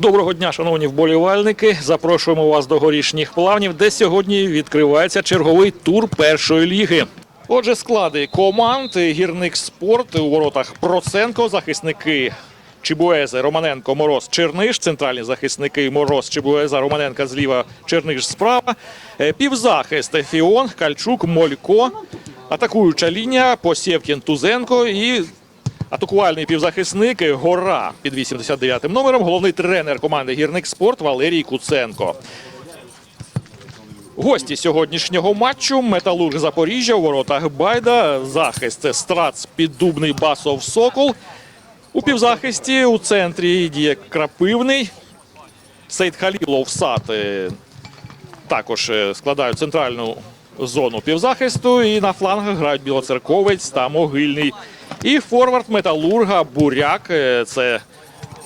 Доброго дня, шановні вболівальники. Запрошуємо вас до горішніх плавнів, де сьогодні відкривається черговий тур першої ліги. Отже, склади команд гірник спорт у воротах Проценко, захисники Чебуезе, Романенко, Мороз, Черниш, центральні захисники Мороз, Чебуеза, Романенка зліва, Черниш справа. Е, Півзахист Фіон, Кальчук, Молько. Атакуюча лінія Посєвкін, Тузенко і Атакувальний півзахисник Гора під 89 номером. Головний тренер команди Гірник Спорт Валерій Куценко. Гості сьогоднішнього матчу Металург Запоріжжя у воротах Байда. Захист Страц Піддубний Басов Сокол. У півзахисті у центрі діє Крапивний. Сейд Халілов Сад е, також е, складають центральну зону півзахисту. І на флангах грають Білоцерковець та Могильний. І форвард Металурга Буряк. е, Це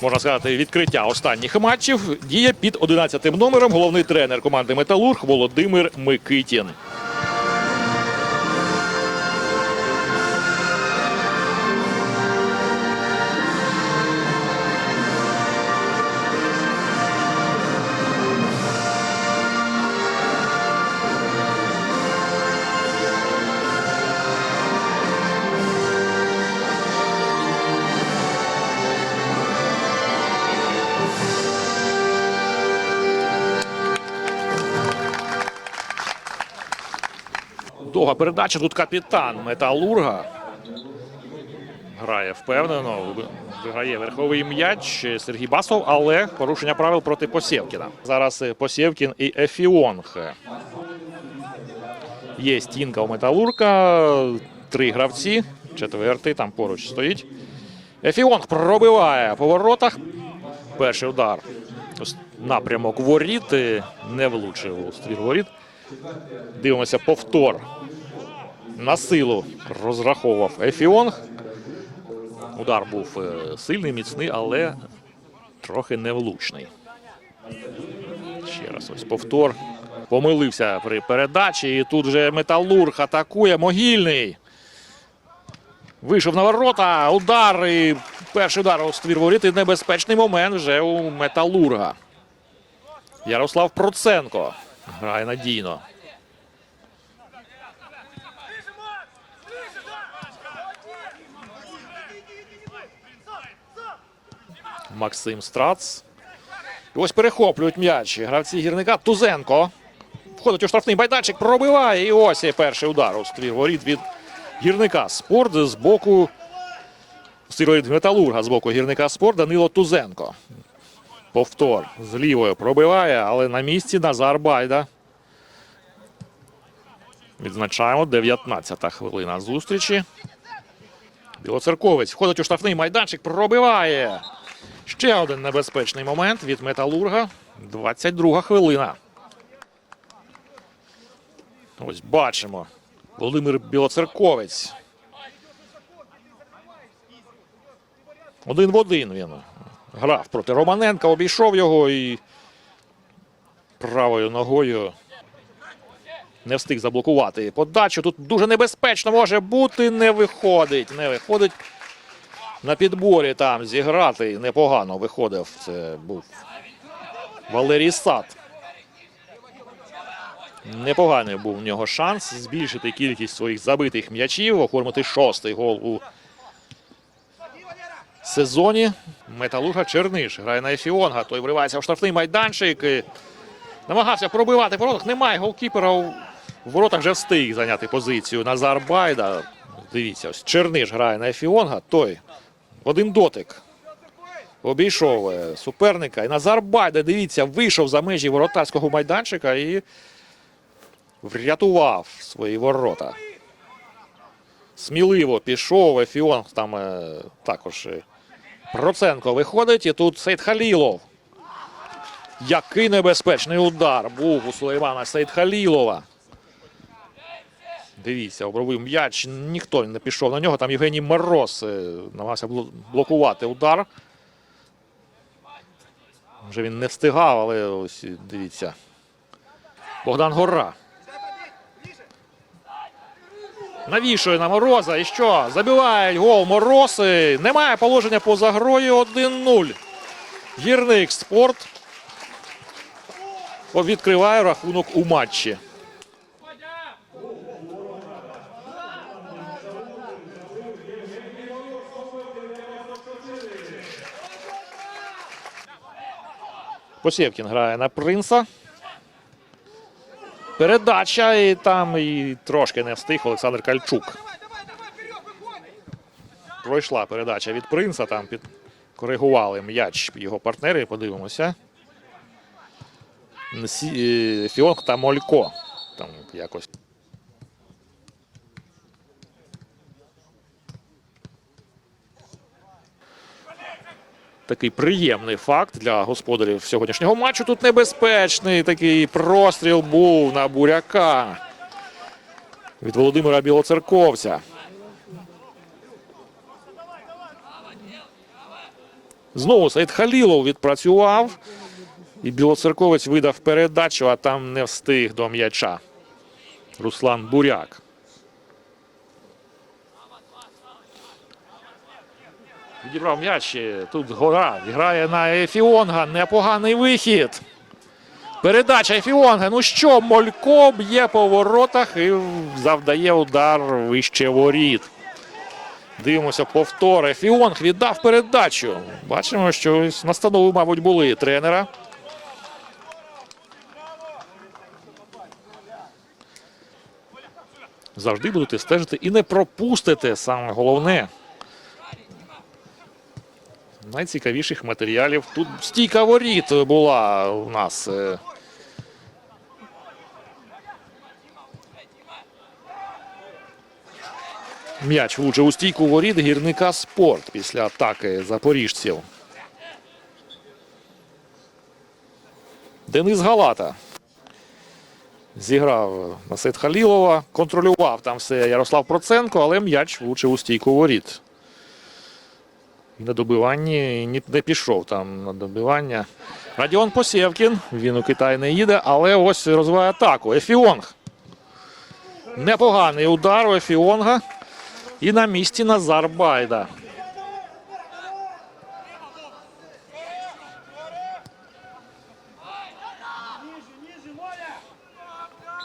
можна сказати відкриття останніх матчів. Діє під 11-м номером головний тренер команди Металург Володимир Микитін. Довга передача. Тут капітан Металурга. Грає впевнено. Виграє верховий м'яч Сергій Басов, але порушення правил проти Посєвкіна. Зараз Посєвкін і Ефіонг. Є стінка у Металурга. Три гравці. Четвертий там поруч стоїть. Ефіонг пробиває по воротах. Перший удар. Напрямок воріт. Не влучив у ствір воріт. Дивимося повтор. На силу розраховував Ефіонг. Удар був е, сильний, міцний, але трохи невлучний. Ще раз ось повтор. Помилився при передачі. І тут же Металург атакує Могильний. Вийшов на ворота. Удар. І перший удар у ствір воріт. І небезпечний момент вже у Металурга. Ярослав Проценко. Грає надійно. Максим Страц. І ось перехоплюють м'яч. Гравці гірника Тузенко. Входить у штрафний майданчик, пробиває. І ось є перший удар у ствір від гірника. Спорт з боку ствір металурга з боку гірника спорт Данило Тузенко. Повтор з лівою пробиває, але на місці Назар Байда. Відзначаємо 19-та хвилина зустрічі. Білоцерковець входить у штрафний майданчик, пробиває. Ще один небезпечний момент від Металурга. 22 хвилина. Ось бачимо. Володимир Білоцерковець. Один в один він грав проти Романенка, обійшов його і правою ногою не встиг заблокувати подачу. Тут дуже небезпечно може бути. Не виходить. Не виходить. На підборі там зіграти непогано виходив. Це був Валерій Сад. Непоганий був в нього шанс збільшити кількість своїх забитих м'ячів, оформити шостий гол у сезоні. Металурга Черниш грає на Ефіонга. Той вривається в штрафний майданчик. і Намагався пробивати воротах. Немає голкіпера. У воротах вже встиг зайняти позицію Назар Байда. Дивіться, ось Черниш грає на Ефіонга. Той один дотик. Обійшов суперника. І Назар Байда, дивіться, вийшов за межі воротарського майданчика і врятував свої ворота. Сміливо пішов. Ефіонг там е, також е, Проценко виходить. І тут Сейд Халілов. Який небезпечний удар був у Сулеймана Сейд Халілова. Дивіться, обробив м'яч. Ніхто не пішов на нього. Там Євгеній Мороз е, намагався блокувати удар. Вже він не встигав, але ось дивіться. Богдан Гора. Навішує на Мороза. І що? Забивають гол Морози. Немає положення поза грою 1-0. Гірник спорт відкриває рахунок у матчі. Посєвкін грає на принца. Передача і там і трошки не встиг Олександр Кальчук. Пройшла передача від принца. Там під коригували м'яч його партнери. Подивимося. Е, Фіонг та Молько. Там якось. Такий приємний факт для господарів сьогоднішнього матчу. Тут небезпечний такий простріл був на буряка від Володимира Білоцерковця. Знову Саїд Халілов відпрацював. І Білоцерковець видав передачу, а там не встиг до м'яча. Руслан Буряк. Відібрав м'яч. Тут гора. Грає на Ефіонга. Непоганий вихід. Передача Ефіонга. Ну що, Молько б'є по воротах і завдає удар вище воріт. Дивимося повтор. Ефіонг віддав передачу. Бачимо, що настанови, мабуть, були тренера. Завжди будете стежити і не пропустите саме головне. Найцікавіших матеріалів. Тут стійка воріт була у нас. е. М'яч влучив у стійку воріт гірника спорт після атаки запоріжців. Денис Галата зіграв Насид Халілова, контролював там все Ярослав Проценко, але м'яч влучив у стійку воріт. І на добиванні ні- не пішов там на добивання. Радіон Посєвкін. Він у Китай не їде, але ось розвиває атаку. Ефіонг. Непоганий удар у Ефіонга. І на місці Назар Байда.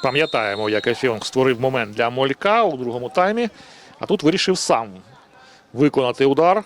Пам'ятаємо, як Ефіонг створив момент для Молька у другому таймі. А тут вирішив сам виконати удар.